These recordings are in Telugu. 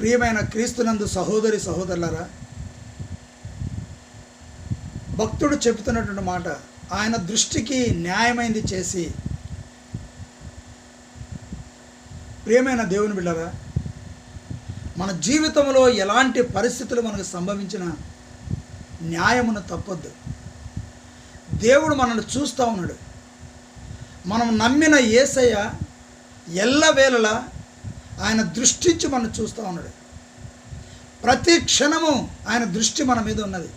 ప్రియమైన క్రీస్తునందు సహోదరి సహోదరులారా భక్తుడు చెబుతున్నటువంటి మాట ఆయన దృష్టికి న్యాయమైంది చేసి ప్రియమైన దేవుని బిడ్డరా మన జీవితంలో ఎలాంటి పరిస్థితులు మనకు సంభవించిన న్యాయమును తప్పొద్దు. దేవుడు మనల్ని చూస్తూ ఉన్నాడు. మనం నమ్మిన ఏసయ్య ఎల్లవేళలా ఆయన దృష్టించి మనం చూస్తూ ఉన్నాడు. ప్రతి క్షణము ఆయన దృష్టి మన మీద ఉన్నది.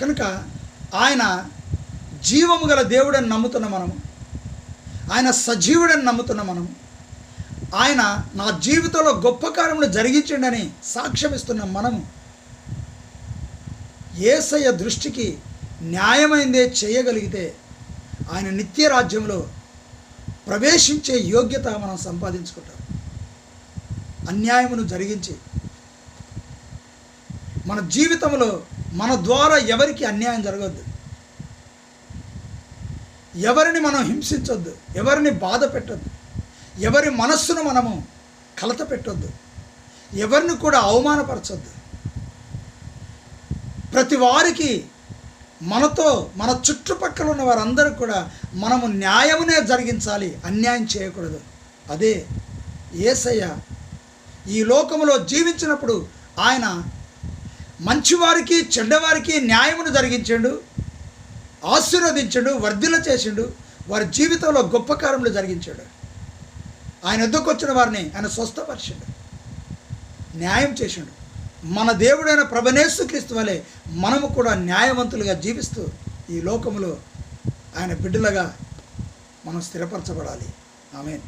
కనుక ఆయన జీవము గల దేవుడని నమ్ముతున్న మనము ఆయన సజీవుడని నమ్ముతున్న మనము ఆయన నా జీవితంలో గొప్ప కార్యములు జరిగించండని సాక్ష్యమిస్తున్న మనము ఏసయ్య దృష్టికి న్యాయమైందే చేయగలిగితే ఆయన నిత్య రాజ్యంలో ప్రవేశించే యోగ్యత మనం సంపాదించుకుంటాం. అన్యాయమును జరిగించి. మన జీవితంలో మన ద్వారా ఎవరికి అన్యాయం జరగద్దు. ఎవరిని మనం హింసించొద్దు. ఎవరిని బాధ పెట్టొద్దు. ఎవరి మనస్సును మనము కలత పెట్టొద్దు. ఎవరిని కూడా అవమానపరచొద్దు. ప్రతి వారికి మనతో మన చుట్టుపక్కల ఉన్న వారందరూ కూడా మనము న్యాయమునే జరిగించాలి అన్యాయం చేయకూడదు. అదే ఏసయ్య ఈ లోకములో జీవించినప్పుడు ఆయన మంచివారికి చెడ్డవారికి న్యాయమును జరిగించాడు ఆశీర్వదించాడు వర్ధిల చేసిండు వారి జీవితంలో గొప్ప కార్యములు జరిగించాడు. ఆయన ఎద్దుకు వచ్చిన వారిని ఆయన స్వస్థపరిచాడు న్యాయం చేసిండు. మన దేవుడైన ప్రభనేసు క్రీస్తు వలె మనము కూడా న్యాయవంతులుగా జీవిస్తూ ఈ లోకములో ఆయన బిడ్డలుగా మనం స్థిరపరచబడాలి. ఆమె